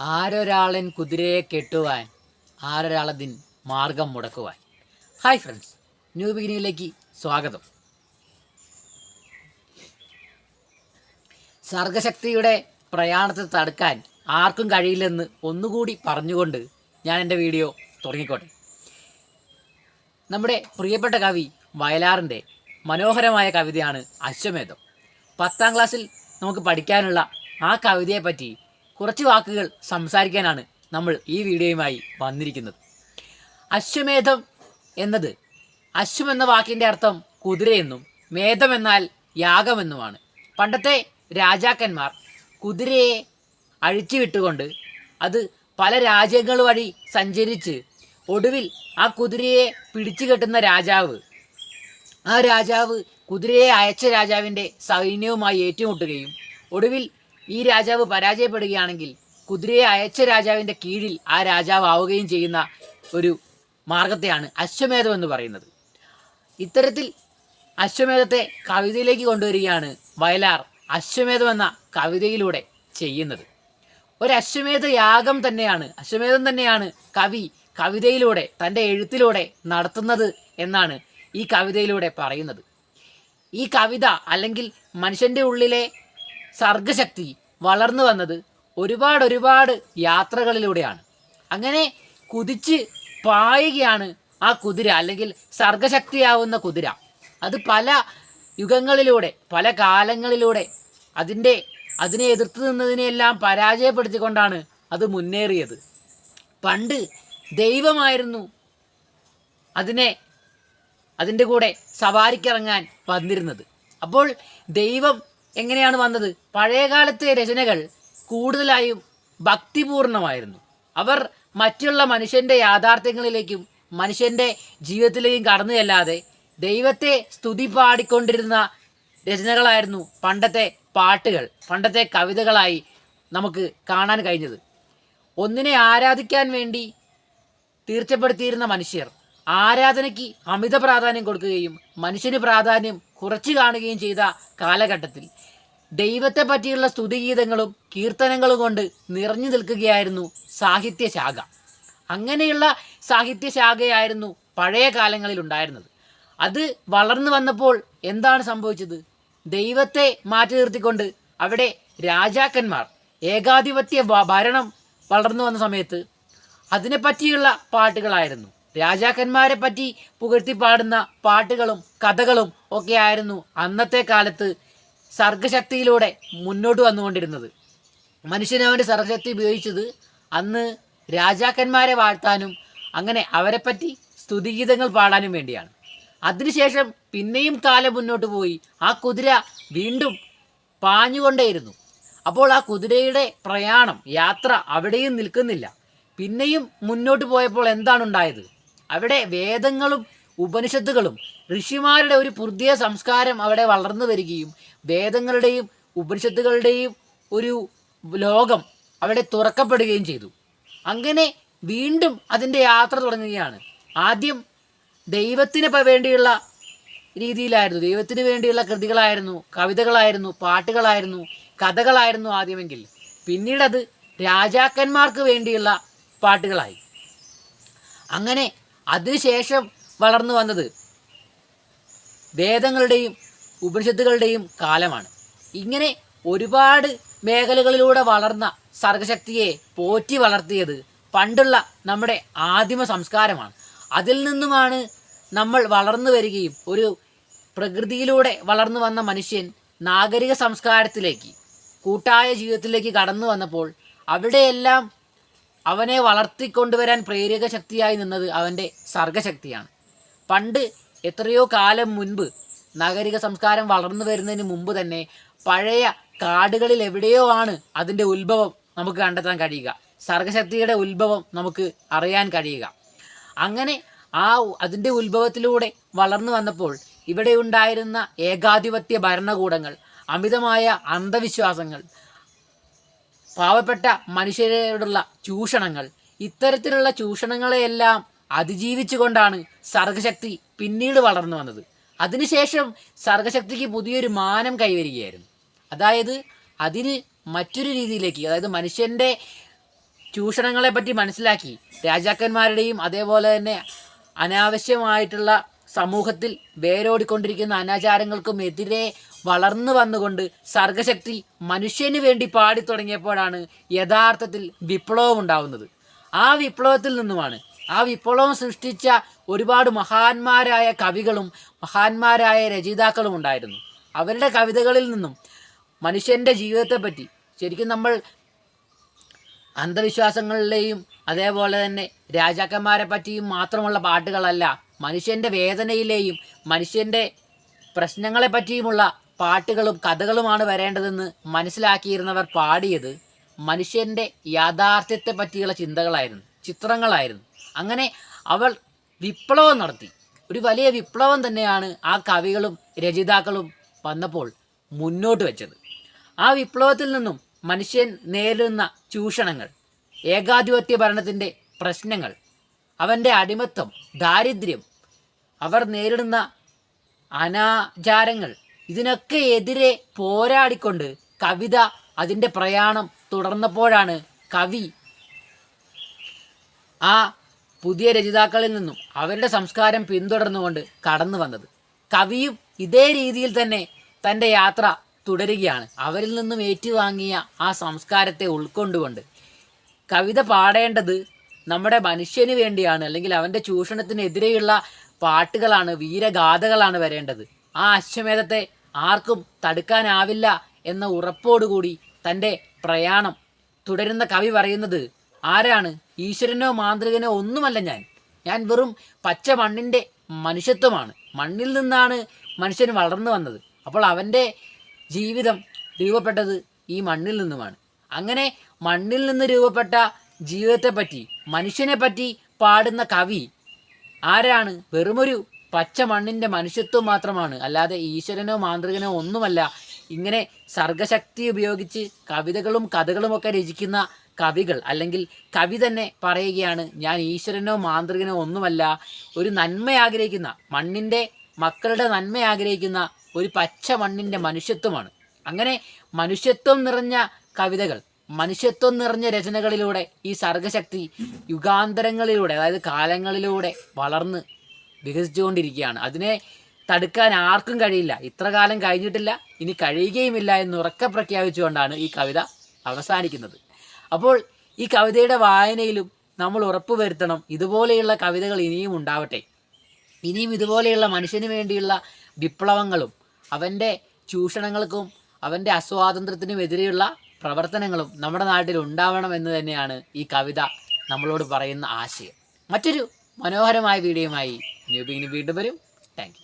ആരൊരാളൻ കുതിരയെ കെട്ടുവാൻ ആരൊരാളതിൻ മാർഗം മുടക്കുവാൻ. ഹായ് ഫ്രണ്ട്സ് ന്യൂ ബിഗിനിങ്ങിലേക്ക് സ്വാഗതം. സർഗശക്തിയുടെ പ്രയാണത്തെ തടുക്കാൻ ആർക്കും കഴിയില്ലെന്ന് ഒന്നുകൂടി പറഞ്ഞുകൊണ്ട് ഞാൻ എന്റെ വീഡിയോ തുടങ്ങിക്കോട്ടെ. നമ്മുടെ പ്രിയപ്പെട്ട കവി വയലാറിന്റെ മനോഹരമായ കവിതയാണ് അശ്വമേധം. പത്താം ക്ലാസ്സിൽ നമുക്ക് പഠിക്കാനുള്ള ആ കവിതയെപ്പറ്റി കുറച്ച് വാക്കുകൾ സംസാരിക്കാനാണ് നമ്മൾ ഈ വീഡിയോയുമായി വന്നിരിക്കുന്നത്. അശ്വമേധം എന്നത് അശ്വം എന്ന വാക്കിന്റെ അർത്ഥം കുതിരയെന്നും മേധം എന്നാൽ യാഗമെന്നുമാണ്. പണ്ടത്തെ രാജാക്കന്മാർ കുതിരയെ അഴിച്ചുവിട്ടുകൊണ്ട് അത് പല രാജ്യങ്ങൾ വഴി സഞ്ചരിച്ച് ഒടുവിൽ ആ കുതിരയെ പിടിച്ചു കെട്ടുന്ന രാജാവ് ആ രാജാവ് കുതിരയെ അയച്ച രാജാവിന്റെ സൈന്യവുമായി ഏറ്റുമുട്ടുകയും ഒടുവിൽ ഈ രാജാവ് പരാജയപ്പെടുകയാണെങ്കിൽ കുതിരയെ അയച്ച രാജാവിന്റെ കീഴിൽ ആ രാജാവ് ആവുകയും ചെയ്യുന്ന ഒരു മാർഗത്തെയാണ് അശ്വമേധം എന്ന് പറയുന്നത്. ഇത്തരത്തിൽ അശ്വമേധത്തെ കവിതയിലേക്ക് കൊണ്ടുവരികയാണ് വയലാർ അശ്വമേധം എന്ന കവിതയിലൂടെ ചെയ്യുന്നത്. ഒരു അശ്വമേധ യാഗം തന്നെയാണ് അശ്വമേധം തന്നെയാണ് കവി കവിതയിലൂടെ തന്റെ എഴുത്തിലൂടെ നടത്തുന്നത് എന്നാണ് ഈ കവിതയിലൂടെ പറയുന്നത്. ഈ കവിത അല്ലെങ്കിൽ മനുഷ്യന്റെ ഉള്ളിലെ സർഗശക്തി വളർന്നു വന്നത് ഒരുപാട് ഒരുപാട് യാത്രകളിലൂടെയാണ്. അങ്ങനെ കുതിച്ച് പായുകയാണ് ആ കുതിര അല്ലെങ്കിൽ സർഗശക്തിയാവുന്ന കുതിര. അത് പല യുഗങ്ങളിലൂടെ പല കാലങ്ങളിലൂടെ അതിന്റെ അതിനെ എതിർത്ത് നിന്നതിനെയെല്ലാം പരാജയപ്പെടുത്തിക്കൊണ്ടാണ് അത് മുന്നേറിയത്. പണ്ട് ദൈവമായിരുന്നു അതിനെ അതിന്റെ കൂടെ സവാരിക്കിറങ്ങാൻ വന്നിരുന്നത്. അപ്പോൾ ദൈവം എങ്ങനെയാണ് വന്നത്? പഴയകാലത്തെ രചനകൾ കൂടുതലായും ഭക്തിപൂർണമായിരുന്നു. അവർ മറ്റുള്ള മനുഷ്യന്റെ യാഥാർത്ഥ്യങ്ങളിലേക്കും മനുഷ്യന്റെ ജീവിതത്തിലേക്കും കടന്നു ചെല്ലാതെ ദൈവത്തെ സ്തുതി പാടിക്കൊണ്ടിരുന്ന രചനകളായിരുന്നു പണ്ടത്തെ പാട്ടുകൾ പണ്ടത്തെ കവിതകളായി നമുക്ക് കാണാൻ കഴിഞ്ഞത്. ഒന്നിനെ ആരാധിക്കാൻ വേണ്ടി തീർച്ചപ്പെടുത്തിയിരുന്ന മനുഷ്യർ ആരാധനയ്ക്ക് അമിത പ്രാധാന്യം കൊടുക്കുകയും മനുഷ്യന് പ്രാധാന്യം കുറച്ച് കാണുകയും ചെയ്ത കാലഘട്ടത്തിൽ ദൈവത്തെ പറ്റിയുള്ള സ്തുതിഗീതങ്ങളും കീർത്തനങ്ങളും കൊണ്ട് നിറഞ്ഞു നിൽക്കുകയായിരുന്നു സാഹിത്യശാഖ. അങ്ങനെയുള്ള സാഹിത്യശാഖയായിരുന്നു പഴയ കാലങ്ങളിൽ ഉണ്ടായിരുന്നത്. അത് വളർന്നു വന്നപ്പോൾ എന്താണ് സംഭവിച്ചത്? ദൈവത്തെ മാറ്റി നിർത്തിക്കൊണ്ട് അവിടെ രാജാക്കന്മാർ ഏകാധിപത്യ ഭരണം വളർന്നു വന്ന സമയത്ത് അതിനെപ്പറ്റിയുള്ള പാട്ടുകളായിരുന്നു. രാജാക്കന്മാരെ പറ്റി പുകഴ്ത്തി പാടുന്ന പാട്ടുകളും കഥകളും ഒക്കെ ആയിരുന്നു അന്നത്തെ കാലത്ത് സർഗശക്തിയിലൂടെ മുന്നോട്ട് വന്നുകൊണ്ടിരുന്നത്. മനുഷ്യൻ അവന്റെ സർഗശക്തി ഉപയോഗിച്ചത് അന്ന് രാജാക്കന്മാരെ വാഴ്ത്താനും അങ്ങനെ അവരെപ്പറ്റി സ്തുതിഗീതങ്ങൾ പാടാനും വേണ്ടിയാണ്. അതിനുശേഷം പിന്നെയും കാലം മുന്നോട്ട് പോയി. ആ കുതിര വീണ്ടും പാഞ്ഞുകൊണ്ടേയിരുന്നു. അപ്പോൾ ആ കുതിരയുടെ പ്രയാണം യാത്ര അവിടെയും നിൽക്കുന്നില്ല. പിന്നെയും മുന്നോട്ട് പോയപ്പോൾ എന്താണ് ഉണ്ടായത് അവിടെ വേദങ്ങളും ഉപനിഷത്തുകളും ഋഷിമാരുടെ ഒരു പുതിയ സംസ്കാരം അവിടെ വളർന്നു വരികയും വേദങ്ങളുടെയും ഉപനിഷത്തുകളുടെയും ഒരു ലോകം അവിടെ തുറക്കപ്പെടുകയും ചെയ്തു. അങ്ങനെ വീണ്ടും അതിന്റെ യാത്ര തുടങ്ങുകയാണ്. ആദ്യം ദൈവത്തിന് വേണ്ടിയുള്ള രീതിയിലായിരുന്നു. ദൈവത്തിന് വേണ്ടിയുള്ള കൃതികളായിരുന്നു കവിതകളായിരുന്നു പാട്ടുകളായിരുന്നു കഥകളായിരുന്നു ആദ്യമെങ്കിൽ. പിന്നീടത് രാജാക്കന്മാർക്ക് വേണ്ടിയുള്ള പാട്ടുകളായി. അങ്ങനെ അതിനുശേഷം വളർന്നു വന്നത് വേദങ്ങളുടെയും ഉപനിഷത്തുകളുടെയും കാലമാണ്. ഇങ്ങനെ ഒരുപാട് മേഖലകളിലൂടെ വളർന്ന സർഗശക്തിയെ പോറ്റി വളർത്തിയത് പണ്ടുള്ള നമ്മുടെ ആദിമ സംസ്കാരമാണ്. അതിൽ നിന്നുമാണ് നമ്മൾ വളർന്നു വരികയും ഒരു പ്രകൃതിയിലൂടെ വളർന്നു വന്ന മനുഷ്യൻ നാഗരിക സംസ്കാരത്തിലേക്ക് കൂട്ടായ ജീവിതത്തിലേക്ക് കടന്നു വന്നപ്പോൾ അവിടെയെല്ലാം അവനെ വളർത്തിക്കൊണ്ടുവരാൻ പ്രേരക ശക്തിയായി നിന്നത് അവന്റെ സർഗശക്തിയാണ്. പണ്ട് എത്രയോ കാലം മുൻപ് നാഗരിക സംസ്കാരം വളർന്നു വരുന്നതിന് മുമ്പ് തന്നെ പഴയ കാടുകളിൽ എവിടെയോ ആണ് അതിന്റെ ഉത്ഭവം നമുക്ക് കണ്ടെത്താൻ കഴിയുക. സർഗശക്തിയുടെ ഉത്ഭവം നമുക്ക് അറിയാൻ കഴിയുക. അങ്ങനെ ആ അതിന്റെ ഉത്ഭവത്തിലൂടെ വളർന്നു വന്നപ്പോൾ ഇവിടെ ഉണ്ടായിരുന്ന ഏകാധിപത്യ ഭരണകൂടങ്ങൾ അമിതമായ അന്ധവിശ്വാസങ്ങൾ പാവപ്പെട്ട മനുഷ്യരോടുള്ള ചൂഷണങ്ങൾ ഇത്തരത്തിലുള്ള ചൂഷണങ്ങളെയെല്ലാം അതിജീവിച്ചുകൊണ്ടാണ് സർഗശക്തി പിന്നീട് വളർന്നു വന്നത്. അതിനുശേഷം സർഗശക്തിക്ക് പുതിയൊരു മാനം കൈവരികയായിരുന്നു. അതായത് അതിന് മറ്റൊരു രീതിയിലേക്ക് അതായത് മനുഷ്യന്റെ ചൂഷണങ്ങളെ പറ്റി മനസ്സിലാക്കി രാജാക്കന്മാരുടെയും അതേപോലെ തന്നെ അനാവശ്യമായിട്ടുള്ള സമൂഹത്തിൽ വേരോടിക്കൊണ്ടിരിക്കുന്ന അനാചാരങ്ങൾക്കും എതിരെ വളർന്നു വന്നുകൊണ്ട് സർഗശക്തി മനുഷ്യന് വേണ്ടി പാടി തുടങ്ങിയപ്പോഴാണ് യഥാർത്ഥത്തിൽ വിപ്ലവം ഉണ്ടാവുന്നത്. ആ വിപ്ലവത്തിൽ നിന്നുമാണ് ആ വിപ്ലവം സൃഷ്ടിച്ച ഒരുപാട് മഹാന്മാരായ കവികളും മഹാന്മാരായ രചയിതാക്കളും ഉണ്ടായിരുന്നു. അവരുടെ കവിതകളിൽ നിന്നും മനുഷ്യന്റെ ജീവിതത്തെപ്പറ്റി ശരിക്കും നമ്മൾ അന്ധവിശ്വാസങ്ങളിലെയും അതേപോലെ തന്നെ രാജാക്കന്മാരെ പറ്റിയും മാത്രമുള്ള പാട്ടുകളല്ല മനുഷ്യന്റെ വേദനയിലെയും മനുഷ്യന്റെ പ്രശ്നങ്ങളെ പറ്റിയുമുള്ള പാട്ടുകളും കഥകളുമാണ് വരേണ്ടതെന്ന് മനസ്സിലാക്കിയിരുന്നവർ പാടിയത് മനുഷ്യന്റെ യാഥാർത്ഥ്യത്തെ പറ്റിയുള്ള ചിന്തകളായിരുന്നു ചിത്രങ്ങളായിരുന്നു. അങ്ങനെ അവൾ വിപ്ലവം നടത്തി. ഒരു വലിയ വിപ്ലവം തന്നെയാണ് ആ കവികളും രചയിതാക്കളും വന്നപ്പോൾ മുന്നോട്ട് വെച്ചത്. ആ വിപ്ലവത്തിൽ നിന്നും മനുഷ്യൻ നേരിടുന്ന ചൂഷണങ്ങൾ ഏകാധിപത്യ ഭരണത്തിന്റെ പ്രശ്നങ്ങൾ അവന്റെ അടിമത്വം ദാരിദ്ര്യം അവർ നേരിടുന്ന അനാചാരങ്ങൾ ഇതിനൊക്കെ എതിരെ പോരാടിക്കൊണ്ട് കവിത അതിന്റെ പ്രയാണം തുടർന്നപ്പോഴാണ് കവി ആ പുതിയ രചയിതാക്കളിൽ നിന്നും അവരുടെ സംസ്കാരം പിന്തുടർന്നുകൊണ്ട് കടന്നു വന്നത്. കവിയും ഇതേ രീതിയിൽ തന്നെ തന്റെ യാത്ര തുടരുകയാണ്. അവരിൽ നിന്നും ഏറ്റുവാങ്ങിയ ആ സംസ്കാരത്തെ ഉൾക്കൊണ്ടുകൊണ്ട് കവിത പാടേണ്ടത് നമ്മുടെ മനുഷ്യന് വേണ്ടിയാണ് അല്ലെങ്കിൽ അവന്റെ ചൂഷണത്തിനെതിരെയുള്ള പാട്ടുകളാണ് വീരഗാഥകളാണ് വരേണ്ടത്. ആ അശ്വമേധത്തെ ആർക്കും തടുക്കാനാവില്ല എന്ന ഉറപ്പോടുകൂടി തന്റെ പ്രയാണം തുടരുന്ന കവി പറയുന്നത് ആരാണ്? ഈശ്വരനോ മാന്ത്രികനോ ഒന്നുമല്ല ഞാൻ. ഞാൻ വെറും പച്ച മണ്ണിന്റെ മനുഷ്യത്വമാണ്. മണ്ണിൽ നിന്നാണ് മനുഷ്യൻ വളർന്നു വന്നത്. അപ്പോൾ അവന്റെ ജീവിതം രൂപപ്പെട്ടത് ഈ മണ്ണിൽ നിന്നുമാണ്. അങ്ങനെ മണ്ണിൽ നിന്ന് രൂപപ്പെട്ട ജീവിതത്തെപ്പറ്റി മനുഷ്യനെ പറ്റി പാടുന്ന കവി ആരാണ്? വെറുമൊരു പച്ച മണ്ണിന്റെ മനുഷ്യത്വം മാത്രമാണ്. അല്ലാതെ ഈശ്വരനോ മാന്ത്രികനോ ഒന്നുമല്ല. ഇങ്ങനെ സർഗശക്തി ഉപയോഗിച്ച് കവിതകളും കഥകളുമൊക്കെ രചിക്കുന്ന കവികൾ അല്ലെങ്കിൽ കവി തന്നെ പറയുകയാണ് ഞാൻ ഈശ്വരനോ മാന്ത്രികനോ ഒന്നുമല്ല ഒരു നന്മ ആഗ്രഹിക്കുന്ന മണ്ണിന്റെ മക്കളുടെ നന്മ ആഗ്രഹിക്കുന്ന ഒരു പച്ച മണ്ണിന്റെ മനുഷ്യത്വമാണ്. അങ്ങനെ മനുഷ്യത്വം നിറഞ്ഞ കവിതകൾ മനുഷ്യത്വം നിറഞ്ഞ രചനകളിലൂടെ ഈ സർഗശക്തി യുഗാന്തരങ്ങളിലൂടെ അതായത് കാലങ്ങളിലൂടെ വളർന്ന് വികസിച്ചുകൊണ്ടിരിക്കുകയാണ്. അതിനെ തടുക്കാൻ ആർക്കും കഴിയില്ല. ഇത്ര കാലം കഴിഞ്ഞിട്ടില്ല ഇനി കഴിയുകയുമില്ല എന്ന് ഉറക്കെ പ്രഖ്യാപിച്ചുകൊണ്ടാണ് ഈ കവിത അവസാനിക്കുന്നത്. അപ്പോൾ ഈ കവിതയുടെ വായനയിലും നമ്മൾ ഉറപ്പ് വരുത്തണം ഇതുപോലെയുള്ള കവിതകൾ ഇനിയും ഉണ്ടാവട്ടെ. ഇനിയും ഇതുപോലെയുള്ള മനുഷ്യന് വേണ്ടിയുള്ള വിപ്ലവങ്ങളും അവന്റെ ചൂഷണങ്ങൾക്കും അവന്റെ അസ്വാതന്ത്ര്യത്തിനും എതിരെയുള്ള പ്രവർത്തനങ്ങളും നമ്മുടെ നാട്ടിൽ ഉണ്ടാവണം എന്ന് തന്നെയാണ് ഈ കവിത നമ്മളോട് പറയുന്ന ആശയം. മറ്റൊരു മനോഹരമായ വീഡിയോയുമായി ന്യൂബിങ്ങിന് വീണ്ടും വരും. താങ്ക്